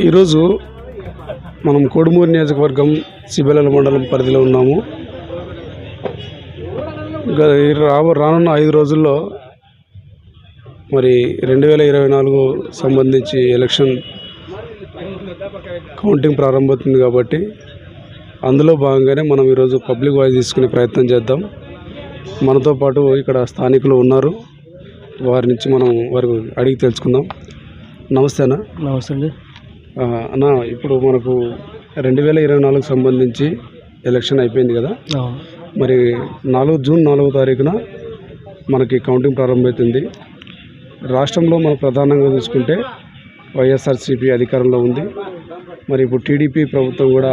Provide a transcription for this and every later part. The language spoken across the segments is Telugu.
ఈరోజు మనం కోడుమూరు నియోజకవర్గం సిబిలల మండలం పరిధిలో ఉన్నాము. గ- రాబో రానున్న ఐదు రోజుల్లో మరి రెండు వేల ఇరవై నాలుగు సంబంధించి ఎలక్షన్ కౌంటింగ్ ప్రారంభమవుతుంది కాబట్టి అందులో భాగంగానే మనం ఈరోజు పబ్లిక్ వాయిస్ తీసుకునే ప్రయత్నం చేద్దాం. మనతో పాటు ఇక్కడ స్థానికులు ఉన్నారు. వారి నుంచి మనం వారి అడిగి తెలుసుకుందాం. నమస్తేనా నమస్తే అండి. అన్న ఇప్పుడు మనకు రెండు వేల ఇరవై నాలుగు సంబంధించి ఎలక్షన్ అయిపోయింది కదా. మరి నాలుగు జూన్ నాలుగో తారీఖున మనకి కౌంటింగ్ ప్రారంభమవుతుంది. రాష్ట్రంలో మనం ప్రధానంగా చూసుకుంటే వైఎస్ఆర్సీపీ అధికారంలో ఉంది. మరి ఇప్పుడు టీడీపీ ప్రభుత్వం కూడా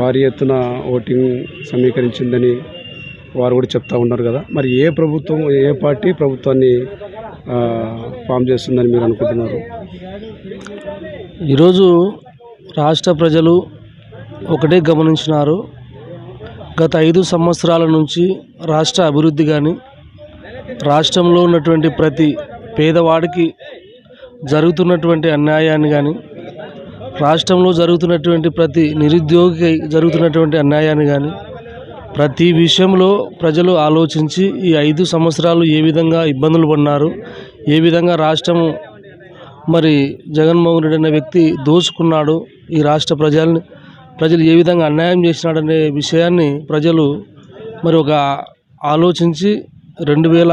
భారీ ఎత్తున ఓటింగ్ సమీకరించిందని వారు కూడా చెప్తా ఉన్నారు కదా. మరి ఏ ప్రభుత్వం ఏ పార్టీ ప్రభుత్వాన్ని ఫామ్ చేస్తుందని మీరు అనుకుంటున్నారు? ఈరోజు రాష్ట్ర ప్రజలు ఒకటే గమనించినారు. గత ఐదు సంవత్సరాల నుంచి రాష్ట్ర అభివృద్ధి కానీ రాష్ట్రంలో ఉన్నటువంటి ప్రతి పేదవాడికి జరుగుతున్నటువంటి అన్యాయాన్ని కానీ రాష్ట్రంలో జరుగుతున్నటువంటి ప్రతి నిరుద్యోగికి జరుగుతున్నటువంటి అన్యాయాన్ని కానీ ప్రతి విషయంలో ప్రజలు ఆలోచించి ఈ ఐదు సంవత్సరాలు ఏ విధంగా ఇబ్బందులు పడినారు ఏ విధంగా రాష్ట్రం మరి జగన్మోహన్ రెడ్డి అనే వ్యక్తి దోచుకున్నాడు ఈ రాష్ట్ర ప్రజల్ని ప్రజలు ఏ విధంగా అన్యాయం చేసినాడనే విషయాన్ని ప్రజలు మరి ఒక ఆలోచించి రెండు వేల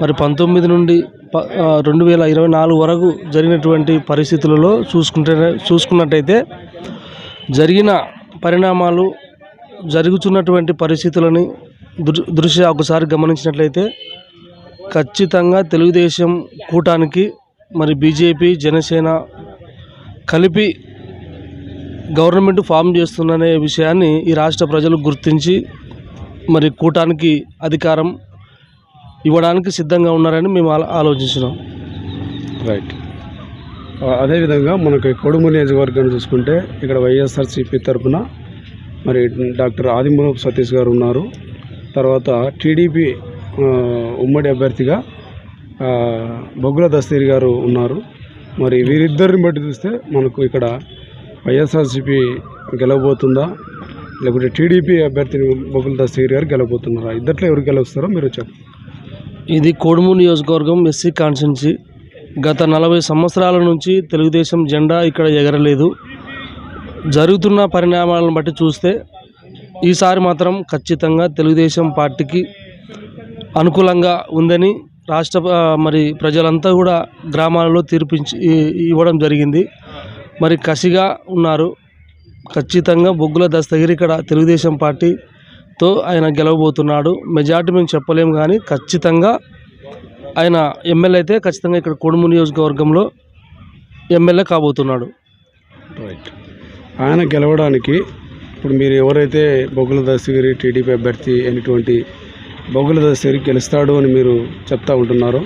మరి పంతొమ్మిది నుండి ప రెండు వేల ఇరవై నాలుగు వరకు జరిగినటువంటి పరిస్థితులలో చూసుకుంటే చూసుకున్నట్టయితే జరిగిన పరిణామాలు జరుగుతున్నటువంటి పరిస్థితులని దృ దృష్ట్యా ఒకసారి గమనించినట్లయితే ఖచ్చితంగా తెలుగుదేశం కూటానికి మరి బీజేపీ జనసేన కలిపి గవర్నమెంట్ ఫామ్ చేస్తుందనే విషయాన్ని ఈ రాష్ట్ర ప్రజలు గుర్తించి మరి కూటానికి అధికారం ఇవ్వడానికి సిద్ధంగా ఉన్నారని మేము ఆలోచించినాం రైట్. అదేవిధంగా మనకి కొడుము నియోజకవర్గాన్ని చూసుకుంటే ఇక్కడ వైఎస్ఆర్సీపీ తరఫున మరి డాక్టర్ ఆదిమూలపు సతీష్ గారు ఉన్నారు. తర్వాత టీడీపీ ఉమ్మడి అభ్యర్థిగా బొగ్గుల దస్తీర్ గారు ఉన్నారు. మరి వీరిద్దరిని బట్టి చూస్తే మనకు ఇక్కడ వైఎస్ఆర్సీపీ గెలవబోతుందా? లేకుంటే టీడీపీ అభ్యర్థిని బొగ్గుల దస్తగిరి గారు గెలవబోతున్నారా? ఇద్దట్లో ఎవరు గెలవస్తారో మీరు చెప్పండి. ఇది కోడుము నియోజకవర్గం ఎస్సీ కాన్స్టిట్యున్సీ. గత నలభై సంవత్సరాల నుంచి తెలుగుదేశం జెండా ఇక్కడ ఎగరలేదు. జరుగుతున్న పరిణామాలను బట్టి చూస్తే ఈసారి మాత్రం ఖచ్చితంగా తెలుగుదేశం పార్టీకి అనుకూలంగా ఉందని రాష్ట్ర మరి ప్రజలంతా కూడా గ్రామాలలో తీర్పించి ఇవ్వడం జరిగింది. మరి కసిగా ఉన్నారు. ఖచ్చితంగా బొగ్గుల దస్తగిరి ఇక్కడ తెలుగుదేశం పార్టీతో ఆయన గెలవబోతున్నాడు. మెజార్టీ మేము చెప్పలేము కానీ ఖచ్చితంగా ఆయన ఎమ్మెల్యే అయితే ఖచ్చితంగా ఇక్కడ కొడుము నియోజకవర్గంలో ఎమ్మెల్యే కాబోతున్నాడు. రైట్ ఆయన గెలవడానికి ఇప్పుడు మీరు ఎవరైతే బొగ్గుల దర్శగిరి టీడీపీ అభ్యర్థి అయినటువంటి బొగ్గుల దర్శగిరి గెలుస్తాడు అని మీరు చెప్తా ఉంటున్నారు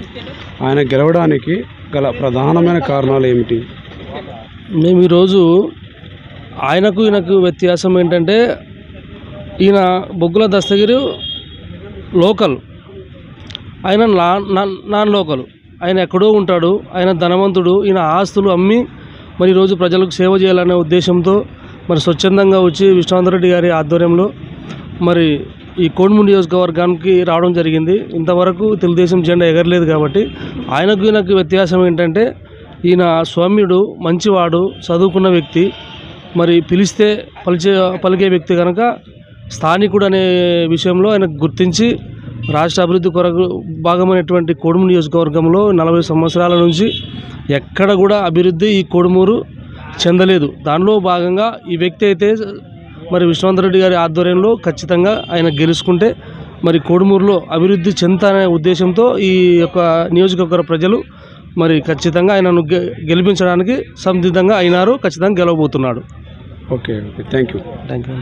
ఆయన గెలవడానికి గల ప్రధానమైన కారణాలు ఏమిటి? మేము ఈరోజు ఆయనకు ఈయనకు వ్యత్యాసం ఏంటంటే ఈయన బొగ్గుల దస్తగిరి లోకల్. ఆయన నాన్ నాన్ నాన్ లోకల్. ఆయన ఎక్కడో ఉంటాడు ఆయన ధనవంతుడు ఈయన ఆస్తులు అమ్మి మరి ఈరోజు ప్రజలకు సేవ చేయాలనే ఉద్దేశంతో మరి స్వచ్ఛందంగా వచ్చి విశ్వనాథరెడ్డి గారి ఆధ్వర్యంలో మరి ఈ కోడుమూరు నియోజకవర్గానికి రావడం జరిగింది. ఇంతవరకు తెలుగుదేశం జెండా ఎగరలేదు కాబట్టి ఆయనకు ఈయనకు వ్యత్యాసం ఏంటంటే ఈయన స్వామ్యుడు మంచివాడు చదువుకున్న వ్యక్తి మరి పిలిస్తే పలిచే పలికే వ్యక్తి కనుక స్థానికుడు అనే విషయంలో ఆయన గుర్తించి రాష్ట్ర అభివృద్ధి కొరకు భాగమైనటువంటి కోడుమూరు నియోజకవర్గంలో నలభై సంవత్సరాల నుంచి ఎక్కడ కూడా అభివృద్ధి ఈ కోడుమూరు చెందలేదు. దానిలో భాగంగా ఈ వ్యక్తి అయితే మరి విశ్వనాథరెడ్డి గారి ఆధ్వర్యంలో ఖచ్చితంగా ఆయన గెలుచుకుంటే మరి కోడుమూరులో అభివృద్ధి చెందుతానే ఉద్దేశంతో ఈ యొక్క నియోజకవర్గ ప్రజలు మరి ఖచ్చితంగా ఆయనను గెలిపించడానికి సంసిద్ధంగా అయినారు ఖచ్చితంగా గెలవబోతున్నాడు. Okay okay thank you thank you